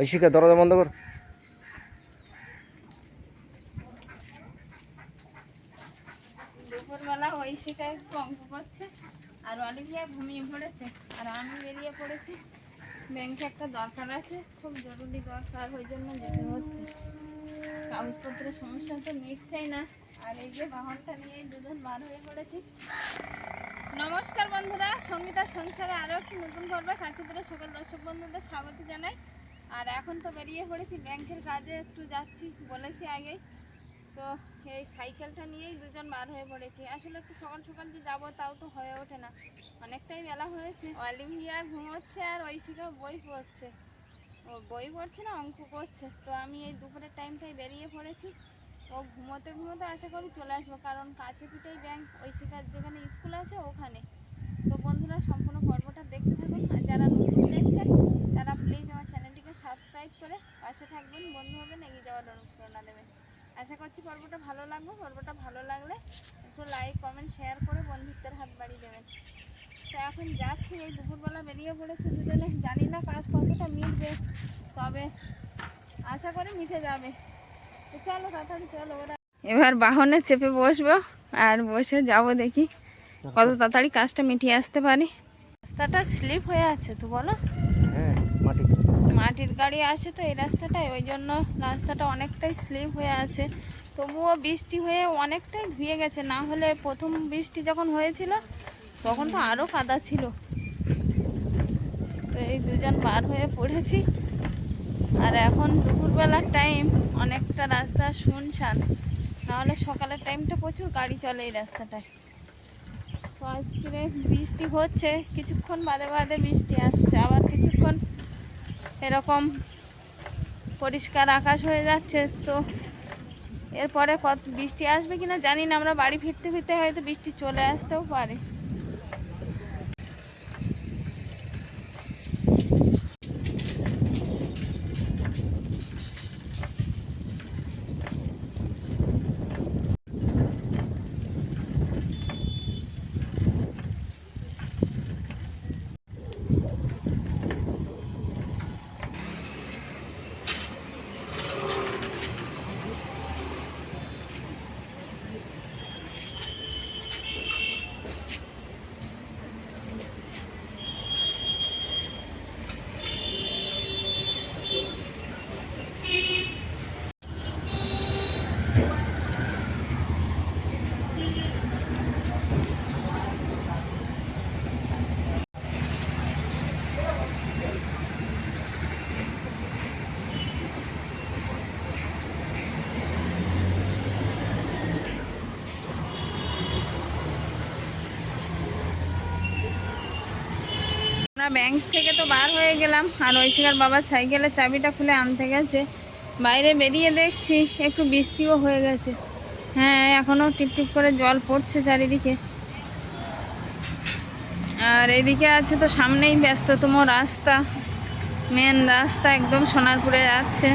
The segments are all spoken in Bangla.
ঐশিকা দরজা বন্ধ কর। দুপুরবেলা একটু অঙ্ক করছে, আর ঘুমিয়ে পড়েছে, আর বেরিয়ে পড়েছি। একটা দরকার আছে, খুব জরুরি দরকার, ওই জন্য কাগজপত্রের সমস্যা তো মিটছেই না। আর দুজন বার হয়ে পড়েছি। নমস্কার বন্ধুরা সঙ্গীতার সংসারে আরও একটি নতুন পর্বে কাছিপুরের সকল দর্শক বন্ধুদের স্বাগত জানাই। আর এখন তো বেরিয়ে পড়েছি, ব্যাংকের কাজে একটু যাচ্ছি, বলেছি আগেই তো এই সাইকেলটা নিয়েই দুজন বার হয়ে পড়েছি। আসলে একটু সকাল সকাল যে যাব তাও তো হয়ে ওঠে না। অনেকটাই বেলা হয়েছে। অলিভিয়া ঘুমোচ্ছে আর ঐশিকা বই পড়ছে। ও বই পড়ছে না, অঙ্ক করছে। তো আমি এই দুপুরের টাইমটাই বেরিয়ে পড়েছি। ও ঘুমোতে ঘুমোতে আশা করি চলে আসব, কারণ কাছে পিঠেই ব্যাংক, ঐশিকার যেখানে স্কুল আছে ওখানে। তো বন্ধুরা, সম্পূর্ণ পর্বটা দেখতে থাকুন। আর যারা নতুন দেখছেন, তারা প্লিজ আমার সাবস্ক্রাইব করে পাশে থাকবেন। বন্ধু হবেন, এগিয়ে যাওয়ার অনুপ্রেরণা দেবেন। আশা করছি পর্বটা ভালো লাগবে পর্বটা ভালো লাগলে একটু লাইক কমেন্ট শেয়ার করে বন্ধুত্বের হাত বাড়িয়ে দেবেন। তো এখন যাচ্ছি, এই দুপুরবেলা বেরিয়ে পড়েছে দুজনে। জানি না কাজ কতটা মিটবে, তবে আশা করি মিটে যাবে। তো চলো, তাড়াতাড়ি চলো, ওরা এবার বাহনে চেপে বসবো আর বসে যাব দেখি কত তাড়াতাড়ি কাজটা মিটিয়ে আসতে পারি। রাস্তাটা স্লিপ হয়ে আছে, তো বলো। মাটির গাড়ি আসে তো এই রাস্তাটায়, ওই জন্য রাস্তাটা অনেকটাই স্লিপ হয়ে আছে। তবুও বৃষ্টি হয়ে অনেকটাই ধুয়ে গেছে, না হলে প্রথম বৃষ্টি যখন হয়েছিল, তখন তো আরও কাদা ছিল। তো এই দুজন বার হয়ে পড়েছি। আর এখন দুপুরবেলার টাইম অনেকটা রাস্তা শুনশান। নাহলে সকালের টাইমটা প্রচুর গাড়ি চলে এই রাস্তাটায়। তো আজকে বৃষ্টি হচ্ছে, কিছুক্ষণ বাদে বাদে বৃষ্টি আসছে, আবার কিছুক্ষণ এরকম পরিষ্কার আকাশ হয়ে যাচ্ছে, তো এরপরে কত বৃষ্টি আসবে কিনা জানি না, আমরা বাড়ি ফিরতে ফিরতে হয়তো বৃষ্টি চলে আসতেও পারে। ব্যাংক থেকে তো বার হয়ে গেলাম। আর ঐশিকার বাবা সাইকেলের চাবিটা খুলে আনতে গেছে। বাইরে বেরিয়ে দেখছি, একটু বৃষ্টিও হয়ে গেছে। হ্যাঁ এখনও টিপটিপ করে জল পড়ছে চারিদিকে। আর এদিকে আছে তো সামনেই ব্যস্ততম রাস্তা। মেন রাস্তা একদম সোনারপুরে যাচ্ছে।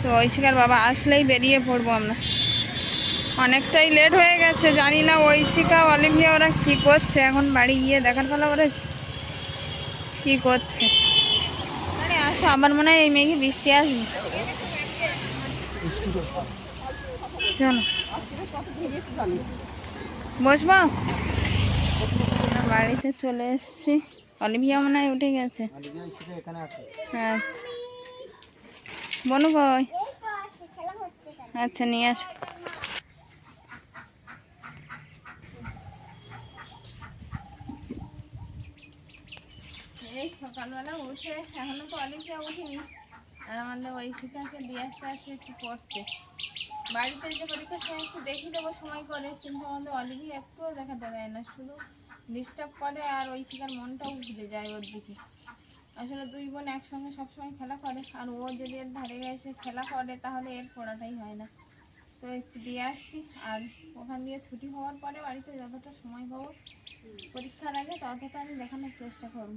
তো ঐশিকার বাবা আসলেই বেরিয়ে পড়ব আমরা। অনেকটাই লেট হয়ে গেছে, জানি না ঐশিকা অলিভিয়া ওরা কী করছে। এখন বাড়ি গিয়ে দেখার ফলে ওরা কি করছে? আসো, আমার মনে হয় এই মেঘে বৃষ্টি আসবে। চলো। বসবো? বাড়িতে চলে এসছি। অলিভিয়া মনে হয় উঠে গেছে। আচ্ছা। বনু কই? আচ্ছা নিয়ে আসো। এই সকালবেলা উঠে, এখনও তো অলিভিয়া উঠিনি। আর আমাদের ওই শিকাকে দিয়ে আসতে আসতে একটু পড়তে। বাড়িতে যে পরীক্ষা সে একটু দেখি দেবো, সময় করে। কিন্তু আমাদের অলিভিয়া একটুও দেখাতে দেয় না, শুধু ডিস্টার্ব করে আর ওই শিকার মনটাও ঘুরে যায় ওর দিকে। আসলে দুই বোন একসঙ্গে সবসময় খেলা করে। আর ও যদি এর ধারে এসে খেলা করে, তাহলে এর পড়াটাই হয় না। তো একটু দিয়ে আসছি। আর ওখান দিয়ে ছুটি হওয়ার পরে বাড়িতে যতটা সময় পাবো, পরীক্ষার আগে ততটা আমি দেখানোর চেষ্টা করব।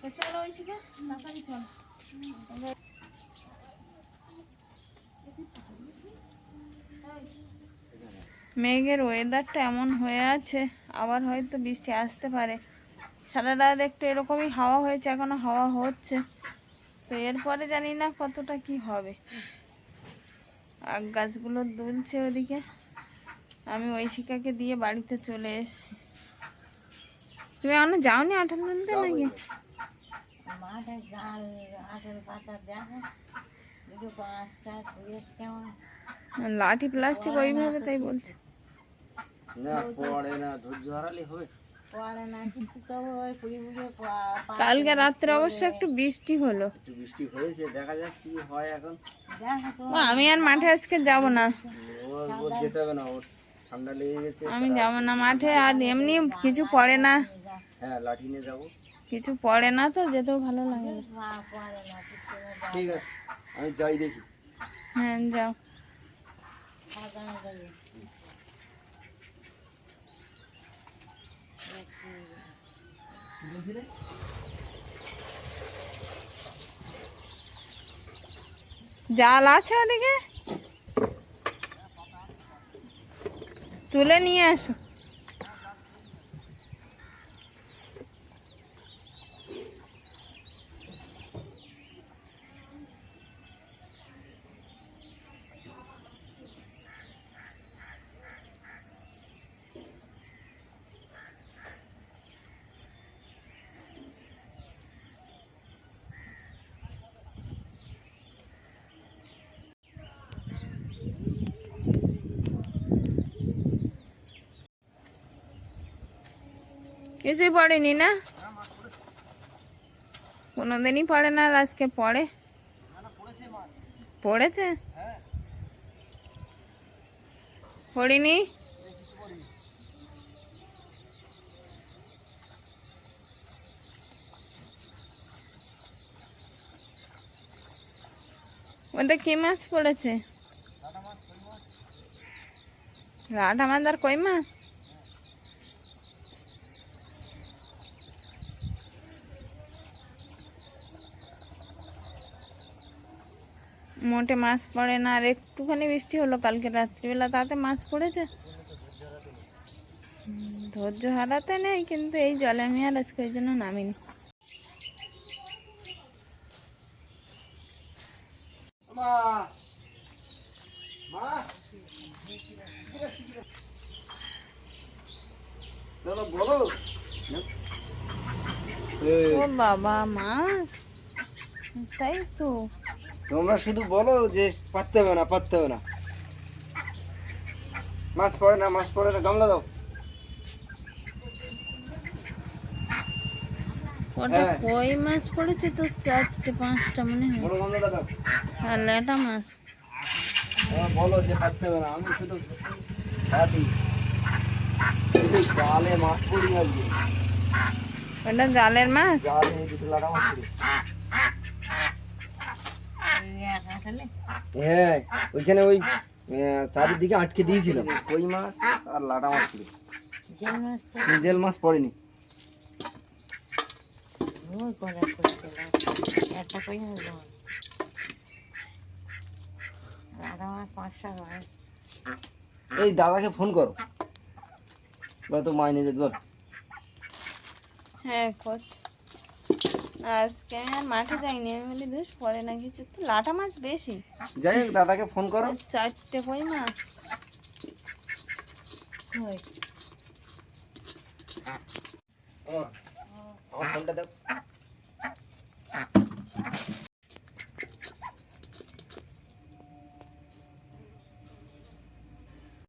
তো চলো ঐশিকা তাড়াতাড়ি চলো। মেঘের ওয়েদারটা এমন হয়ে আছে আবার হয়তো বৃষ্টি আসতে পারে। সারা রাত একটু এরকমই হাওয়া হয়েছে এখনও হাওয়া হচ্ছে। তো এরপরে জানি না কতটা কি হবে। আগ গাছগুলো দুলছে ওদিকে। আমি ঐশিকাকে দিয়ে বাড়িতে চলে এসেছি। তুমি এখনও যাওনি আঠাল তুলতে নাকি? মাঠে জাল আঠের পাতা দেখে দুটো পাঁচটা ঘুরে কেমন? লাঠি প্লাস্টিক ওইভাবে তাই বলছি। না পড়ে না ধৈর্য হারালে হবে পরে না কিছু তবু ওই পুড়ি পুড়ে কালকে রাত্রে অবশ্য একটু বৃষ্টি হলো। একটু বৃষ্টি হয়েছে দেখা যাক কি হয় এখন। ও, আমি আর মাঠে আজকে যাব না। ওর যেতে হবে না ওর ঠান্ডা লেগে গেছে আমি যাব না মাঠে আর এমনি কিছু পড়ে না। হ্যাঁ লাঠি নিয়ে যাব। কিছু পড়ে না তো যেতেও ভালো লাগে। ঠিক আছে আমি যাই দেখি। হ্যাঁ যাও। জাল আছে ওদিকে? তুলে নিয়ে আসো। কিছুই পড়েনি না কোনোদিনই পড়ে না আজকে পড়ে। পড়েছে? পড়িনি? ওতে কি মাছ পড়েছে? লাটা মাছ আর কই মাছ? মোটে মাছ পড়ে না আর একটুখানি বৃষ্টি হলো কালকে রাত্রিবেলা তাতে মাছ পড়েছে? ধৈর্য হারাতে নেই কিন্তু এই জলে আমি আর আজকে ওই জন্য নামিনি। মা! মা! ও বাবা মাছ তাই তো। তোমরা শুধু বলো যে পারতে হবে না পারতে হবে না। মাছ পড়ে না মাছ পড়ে না গামলা দাও। হ্যাঁ। কই মাছ পড়েছে তো? চারটে পাঁচটা মনে হয়। দাও। আর ল্যাটা মাছ। বলো যে পারতে হবে না আমি শুধু জালে মাছ পড়ি আজকে। ওটা জালের মাছ? জালে দুটো লাটা মাছ পড়েছে। আসলে হ্যাঁ ওইখানে ওই চারিদিকে আটকে দিয়েছিলাম কই মাছ আর লাটা মাছ তো জেল মাছ পড়েনি। ভুল করে করছিল একটা কই মাছ দেবো মাছ পাঁচটা হয়। এই দাদাকে ফোন করো। বলো তো মাইনে যেতে বল হ্যাঁ কত আজকে আমি আর মাঠে যাইনি আমি বলি বেশ পড়ে না কিছু তো লাটা মাছ বেশি। যাই হোক দাদাকে ফোন করো। চারটে কই মাছ?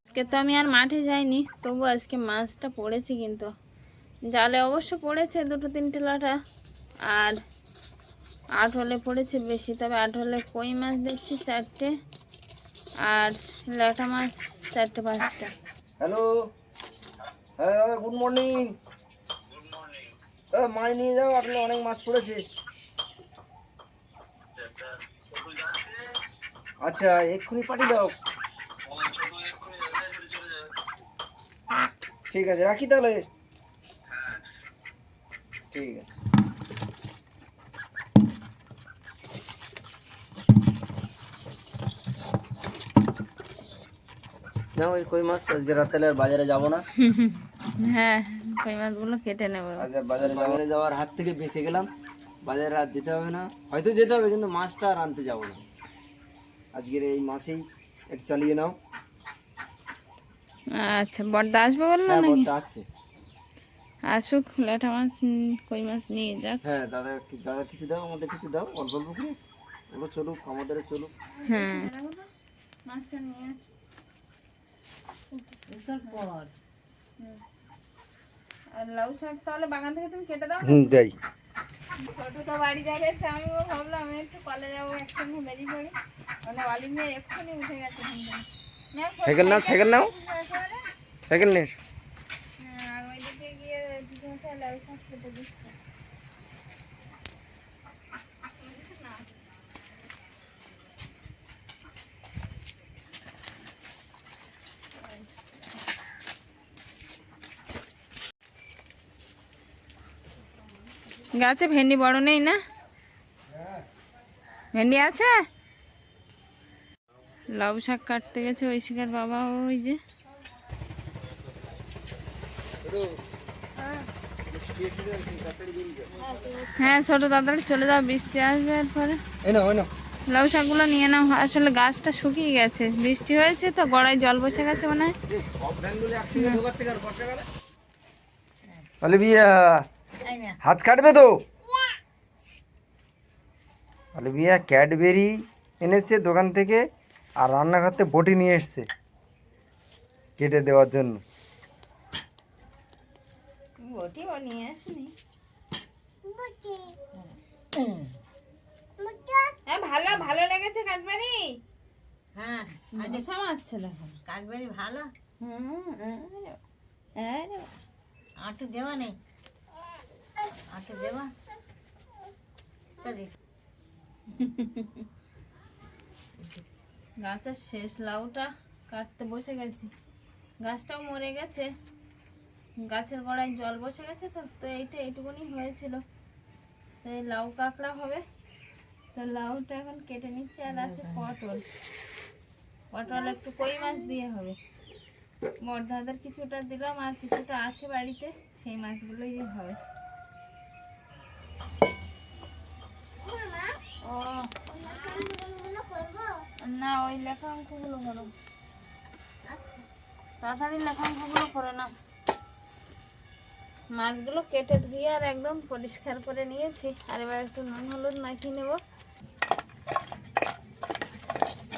আজকে তো আমি আর মাঠে যাইনি তবু আজকে মাছটা পড়েছে কিন্তু। জালে অবশ্য পড়েছে দুটো তিনটে লাটা। আর আট হলে পড়েছে বেশি, তবে আট হলে কই মাছ দেখছি? চারটে। আর ল্যাটা মাছ চারটে পাঁচটা। হ্যালো হ্যাঁ দাদা গুড মর্নিং মাছ নিয়ে যাও আসলে অনেক মাছ পড়েছে। আচ্ছা এক্ষুনি পাঠিয়ে দাও। ঠিক আছে, রাখি তাহলে। ঠিক আছে। না ওই কই মাছ? আজকে রাত তাহলে আর বাজারে যাব না। হ্যাঁ কই মাছগুলো কেটে নেব। আজ আর বাজারে বাজারে যাওয়ার হাত থেকে বেঁচে গেলাম। বাজারে আর যেতে হবে না। হয়তো যেতে হবে কিন্তু মাছটা আর আনতে যাব না। আজকের এই মাসেই একটু চালিয়ে নাও। আচ্ছা বড়দা আসবে বলল হ্যাঁ নাকি? বড়টা আসছে। আসুক ল্যাঠা মাছ কই মাছ নিয়ে যাক। হ্যাঁ দাদা দাদা কিছু দাও আমাদের কিছু দাও। অল্প অল্প করে। ওগুলো চলুক আমাদের চলুক। হ্যাঁ। মাছটা নিয়ে আস। দুটোর পর। আর লাউ শাক তাহলে বাগান থেকে তুমি কেটে দাও হুম দেই। ছোট তো বাড়ি যাবে তো আমিও ভাবলাম একটু কলে যাব একসঙ্গে বেরিয়ে পড়ি। মানে নিয়ে এক্ষুনি উঠে গেছে সাইকেল নাও, সাইকেল নাও। সাইকেল হ্যাঁ, আর ওইদিকে গিয়ে দুজনটা লাউ শাক কেটে দিচ্ছে। গাছে ভেন্ডি বড় নেই না? ভেন্ডি আছে? লাউ শাক কাটতে গেছে ঐশিকার বাবা ওই যে। হ্যাঁ ছোট তাড়াতাড়ি চলে যাও বৃষ্টি আসবে এরপরে। লাউ শাকগুলো নিয়ে নাও। আসলে গাছটা শুকিয়ে গেছে। বৃষ্টি হয়েছে তো গড়ায় জল বসে গেছে মনে হয়। হাত কাটবে তো? অলিভিয়া ক্যাডবেরি এনেছে দোকান থেকে আর রান্নাঘরতে বটি নিয়ে এসছে কেটে দেওয়ার জন্য। হ্যাঁ ভালো ভালো লেগেছে কাটবানি হ্যাঁ। দেখো। কাঠবেরি ভালো। হুম। আটু দেওয়া নেই। গাছের শেষ লাউটা কাটতে বসে গেছি। গাছটাও মরে গেছে। গাছের গোড়ায় জল বসে গেছে তো তো এইটা এইটুকুনি হয়েছিল। তো এই লাউ কাঁকড়া হবে। তো লাউটা এখন কেটে নিচ্ছে আর আছে পটল। পটল একটু কই মাছ দিয়ে হবে। বর্ধাদের কিছুটা দিলাম আর কিছুটা আছে বাড়িতে, সেই মাছগুলোই হবে। না, ওই লেখা অঙ্কগুলো করো। তাড়াতাড়ি লেখা অঙ্কগুলো করে না মাছগুলো কেটে ধুয়ে আর একদম পরিষ্কার করে নিয়েছি। আর এবার একটু নুন হলুদ মাখিয়ে নেব।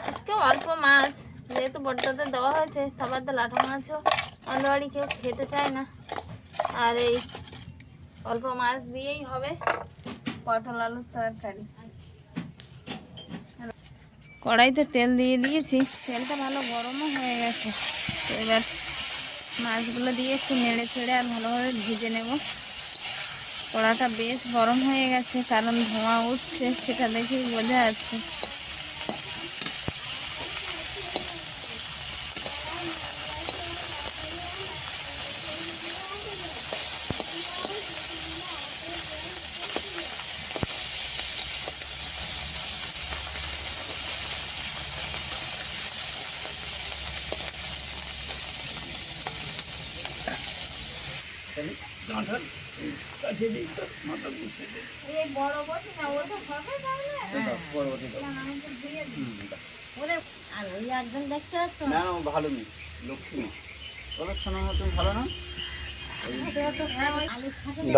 আজকে অল্প মাছ, যেহেতু বড্ডাতে দেওয়া হয়েছে সবার তো লাঠা মাছও। আমাদের বাড়ি কেউ খেতে চায় না। আর এই অল্প মাছ দিয়েই হবে পটল আলুর তরকারি। কড়াইতে তেল দিয়ে দিয়েছি। তেলটা ভালো গরমও হয়ে গেছে। তো এবার মাছগুলো দিয়ে একটু নেড়ে ছেড়ে আর ভালোভাবে ভেজে নেব। কড়াটা বেশ গরম হয়ে গেছে, কারণ ধোঁয়া উঠছে, সেটা দেখেই বোঝা যাচ্ছে এই বড় বটি না ও তো হবে ওরে আর ওই একজন দেখতে তো না না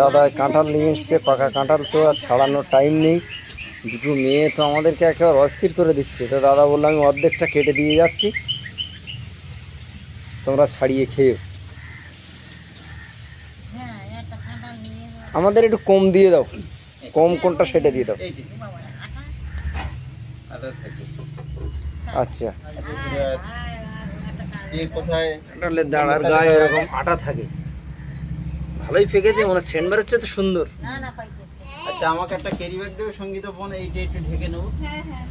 দাদা, কাঁঠাল নিয়ে এসছে, পাকা কাঁঠাল তো আর ছাড়ানোর টাইম নেই। দুটো মেয়ে তো আমাদেরকে একেবারে অস্থির করে দিচ্ছে। তো দাদা বলল, আমি অর্ধেকটা কেটে দিয়ে যাচ্ছি। তোমরা ছাড়িয়ে খেয়েও হ্যাঁ একটা কাঁঠাল নিয়ে এবার আমাদের একটু কম দিয়ে দাও। কম কোনটা সেটা দিয়ে দাও। আচ্ছা। দাঁড়ার গায়ে এরকম আটা থাকে। ভালোই ফেকেছে মানে সেন্ট বেরোচ্ছে তো সুন্দর। না না পাইতে আচ্ছা আমাকে একটা ক্যারি ব্যাগ দেবে সংগীত বোন এইটা একটু ঢেকে নেব। হ্যাঁ হ্যাঁ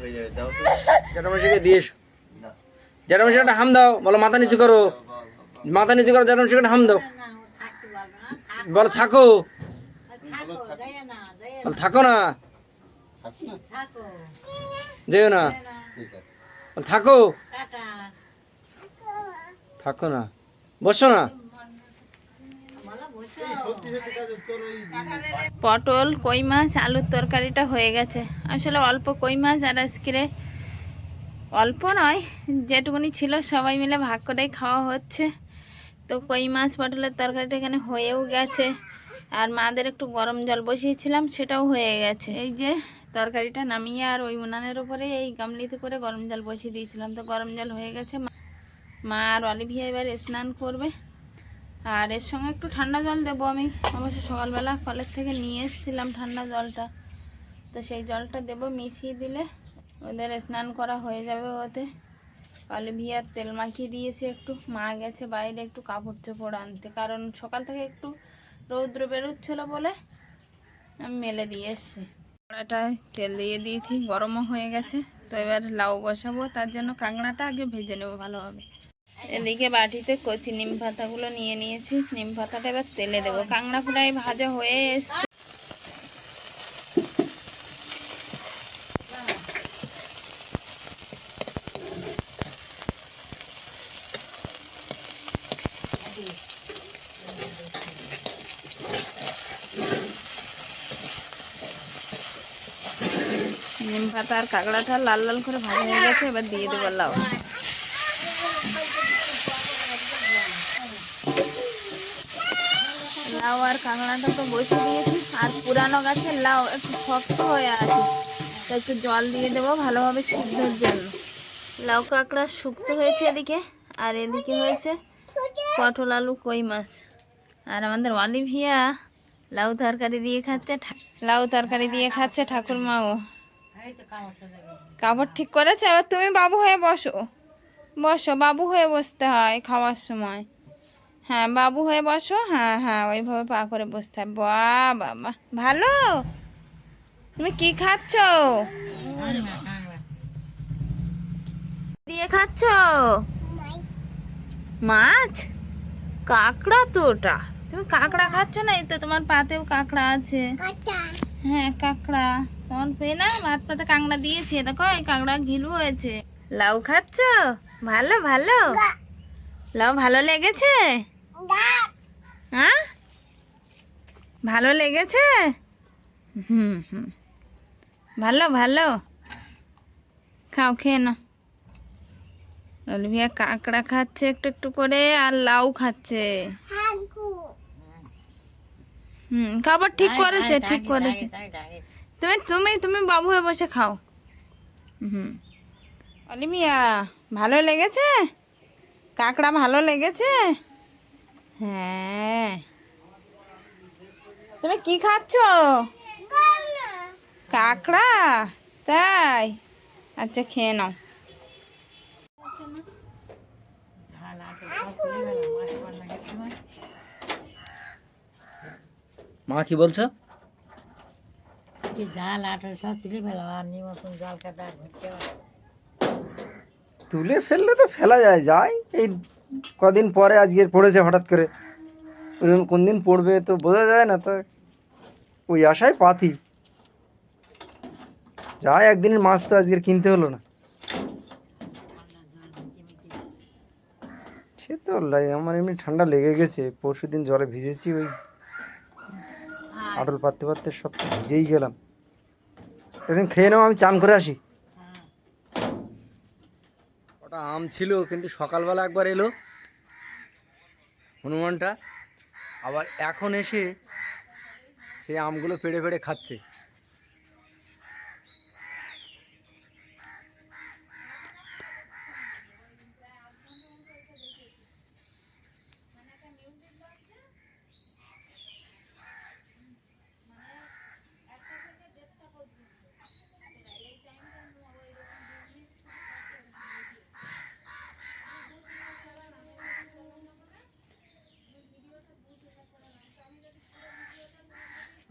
হয়ে যাবে দাও তো। জ্যাঠামশাইকে দিয়ে এসো। জ্যাঠামশাই একটা হাম দাও বলো মাথা নিচু করো। মাথা নিচু করো জ্যাঠামশাইকে হাম দাও না ও থাকতে পারবে না থাক বলো থাকো। ও থাকো না যায় থাকো না। থাকো। যেও না। থাকো। থাকো না। বসো না। পটল কই মাছ আলুর তরকারিটা হয়ে গেছে। আসলে অল্প কই মাছ আর আজকে অল্প নয় যেটুকুনি ছিল সবাই মিলে ভাগ করেই খাওয়া হচ্ছে। তো কই মাছ পটলের তরকারিটা এখানে হয়েও গেছে। আর মাদের একটু গরম জল বসিয়েছিলাম, সেটাও হয়ে গেছে। এই যে তরকারিটা নামিয়ে আর ওই উনানের ওপরে এই গামলিতে করে গরম জল বসিয়ে দিয়েছিলাম। তো গরম জল হয়ে গেছে মা- আর অলিভিয়া এবার স্নান করবে। আর এর সঙ্গে একটু ঠান্ডা জল দেবো আমি। অবশ্য সকালবেলা কলেজ থেকে নিয়ে এসেছিলাম ঠান্ডা জলটা। তো সেই জলটা দেবো মিশিয়ে দিলে ওদের স্নান করা হয়ে যাবে ওতে। অলিভিয়ার তেল মাখিয়ে দিয়েছি একটু। মা গেছে বাইরে একটু কাপড় চোপড় আনতে। কারণ সকাল থেকে একটু রৌদ্র বেরোচ্ছিলো বলে আমি মেলে দিয়ে এসছি। কড়াটায় তেল দিয়ে দিয়েছি, গরমও হয়ে গেছে। তো এবার লাউ বসাবো, তার জন্য কাঁকড়াটা আগে ভেজে নেব ভালোভাবে। এদিকে বাটিতে কচি নিম পাতাগুলো নিয়ে নিয়েছি। নিম পাতাটা এবার তেলে দেবো। কাঁকড়া প্রায় ভাজা হয়ে এসছে। আর কাঁকড়াটা লাল লাল করে ভাজা হয়ে গেছে, এবার দিয়ে দেবো লাউ। লাউ আর কাঁকড়াটা তো বসে দিয়েছি, আর পুরানো গাছের লাউ একটু শক্ত হয়ে আছে তো একটু জল দিয়ে দেবো ভালোভাবে সিদ্ধর জন্য। লাউ কাঁকড়া শুক্ত হয়েছে এদিকে, আর এদিকে হয়েছে পটল, আলু, কই মাছ। আর আমাদের অলিভিয়া লাউ তরকারি দিয়ে খাচ্ছে লাউ তরকারি দিয়ে খাচ্ছে ঠাকুরমাও। কাপড় ঠিক করেছে? এবার তুমি বাবু হয়ে বসো। বসো, বাবু হয়ে বসতে হয় খাওয়ার সময়। হ্যাঁ বাবু হয়ে বসো। হ্যাঁ হ্যাঁ ওইভাবে পা করে বসতে হয়। বাহ বাবা ভালো? তুমি কি খাচ্ছ? দিয়ে খাচ্ছ? মাছ? কাঁকড়া তো ওটা। তুমি কাঁকড়া খাচ্ছ না? এই তো তোমার পাতেও কাঁকড়া আছে। হ্যাঁ কাঁকড়া। তোমার পেয়ে না ভাত পাতে কাঁকড়া দিয়েছে দেখো এই কাঁকড়া ঘিলু হয়েছে। লাউ খাচ্ছ? ভালো ভালো। লাউ ভালো লেগেছে? হ্যাঁ? ভালো লেগেছে? হুম হুম। ভালো ভালো। খাও খেয়ে নাও। অলিভিয়া কাঁকড়া খাচ্ছে একটু একটু করে আর লাউ খাচ্ছে। হুম খাবার ঠিক করেছে ঠিক করেছে। তুমি তুমি তুমি বাবু হয়ে বসে খাও। হুম। অলিমিয়া ভালো লেগেছে? কাঁকড়া ভালো লেগেছে? হ্যাঁ। তুমি কি খাচ্ছ? কাঁকড়া? তাই। আচ্ছা খেয়ে নাও। মা কি বলছো? জাল আঠারো সব তুলে ফেলো আর নিমন্ত্রণ জল কাটা ঘুরতে তুলে ফেললে তো ফেলা যায় যায় এই কদিন পরে আজকে পড়েছে হঠাৎ করে। ওরকম কোন দিন পড়বে তো বোঝা যায় না তো। ওই আশায় পাতি। যাই একদিনের মাছ তো আজকে কিনতে হলো না। সে তো লাই- আমার এমনি ঠান্ডা লেগে গেছে। পরশু দিন জলে ভিজেছি ওই আটল পাততে পারতে সব ভিজেই গেলাম একদিন খেয়ে নাও আমি চান করে আসি। ওটা আম ছিল কিন্তু সকালবেলা একবার এলো হনুমানটা। আবার এখন এসে সেই আমগুলো পেড়ে পেড়ে খাচ্ছে।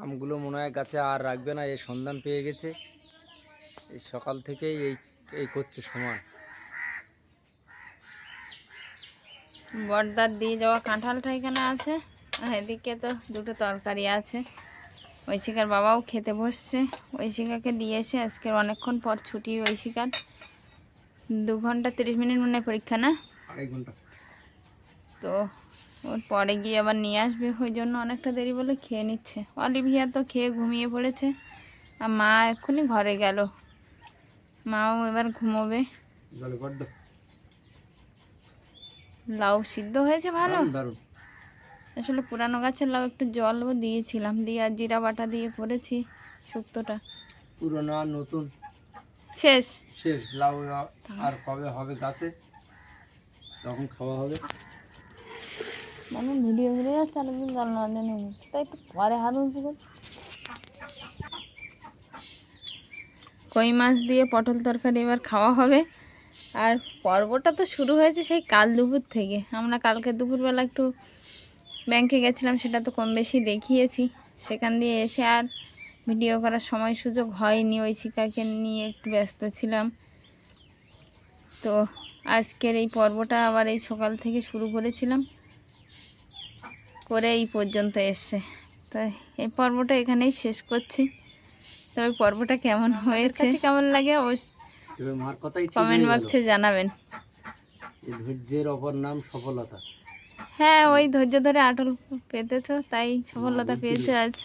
আমগুলো মনে হয় গাছে আর রাখবে না এই সন্ধান পেয়ে গেছে। এই সকাল থেকেই এই এই করছে সমান। বর্দার দিয়ে যাওয়া কাঁঠালটা এখানে আছে এদিকে তো দুটো তরকারি আছে। ঐশিকার বাবাও খেতে বসছে। ঐশিকাকে দিয়ে এসে আজকের অনেকক্ষণ পর ছুটি ঐশিকার। দু ঘণ্টা তিরিশ মিনিট মনে হয় পরীক্ষা না? ঘণ্টা। তো ওর পরে গিয়ে আবার নিয়ে আসবে ওই জন্য অনেকটা দেরি বলে খেয়ে নিচ্ছে। অলিভিয়া তো খেয়ে ঘুমিয়ে পড়েছে। আর মা এক্ষুনি ঘরে গেল। মাও এবার ঘুমোবে। লাউ সিদ্ধ হয়েছে ভালো? আসলে পুরানো গাছের লাউ একটু জলও দিয়েছিলাম দিয়ে আর জিরা বাটা দিয়ে করেছি শুক্তোটা। পুরোনো আর নতুন? শেষ। শেষ। লাউ আর কবে হবে গাছে? তখন খাওয়া হবে। মানে ভিডিও ভিডিও যাচ্ছে আরেকদিন জল না দেন তাই একটু পরে হাত উঁচু কই মাছ দিয়ে পটল তরকারি এবার খাওয়া হবে। আর পর্বটা তো শুরু হয়েছে সেই কাল দুপুর থেকে। আমরা কালকে দুপুরবেলা একটু ব্যাংকে গেছিলাম, সেটা তো কম বেশি দেখিয়েছি। সেখান দিয়ে এসে আর ভিডিও করার সময় সুযোগ হয়নি। ওই শিকাকে নিয়ে একটু ব্যস্ত ছিলাম। তো আজকের এই পর্বটা আবার এই সকাল থেকে শুরু করেছিলাম। করে এই পর্যন্ত এসছে। তো এই পর্বটা এখানেই শেষ করছি। তবে পর্বটা কেমন হয়েছে? কেমন লাগে? অবশ্য এবার মার কথাই ঠিক কমেন্ট বক্সে জানাবেন। ধৈর্যের অপর নাম সফলতা। হ্যাঁ ওই ধৈর্য ধরে আটল পেতেছো তাই সফলতা পেয়েছে আজ।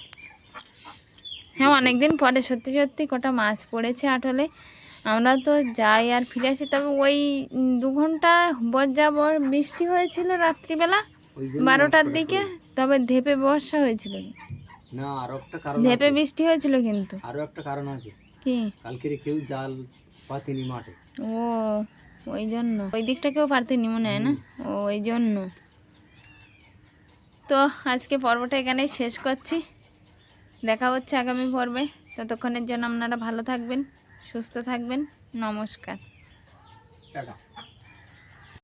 হ্যাঁ অনেকদিন পরে সত্যি সত্যি কটা মাছ পড়েছে আটলে। আমরা তো যাই আর ফিরে আসি তবে ওই দু ঘণ্টা বর যা বর বৃষ্টি হয়েছিল রাত্রিবেলা। বারোটার দিকে? তবে ধেপে বর্ষা হয়েছিল। না আরও একটা কারণ ধেপে বৃষ্টি হয়েছিল কিন্তু। আরও একটা কারণ আছে। কি? কালকের কেউ জাল পাতেনি মাঠে। ও ওই জন্য। ওই দিকটা কেউ পারতেনি মনে হয় না? ও ওই জন্য। তো আজকে পর্বটা এখানেই শেষ করছি। দেখা হচ্ছে আগামী পর্বে। ততক্ষণের জন্য আপনারা ভালো থাকবেন সুস্থ থাকবেন। নমস্কার।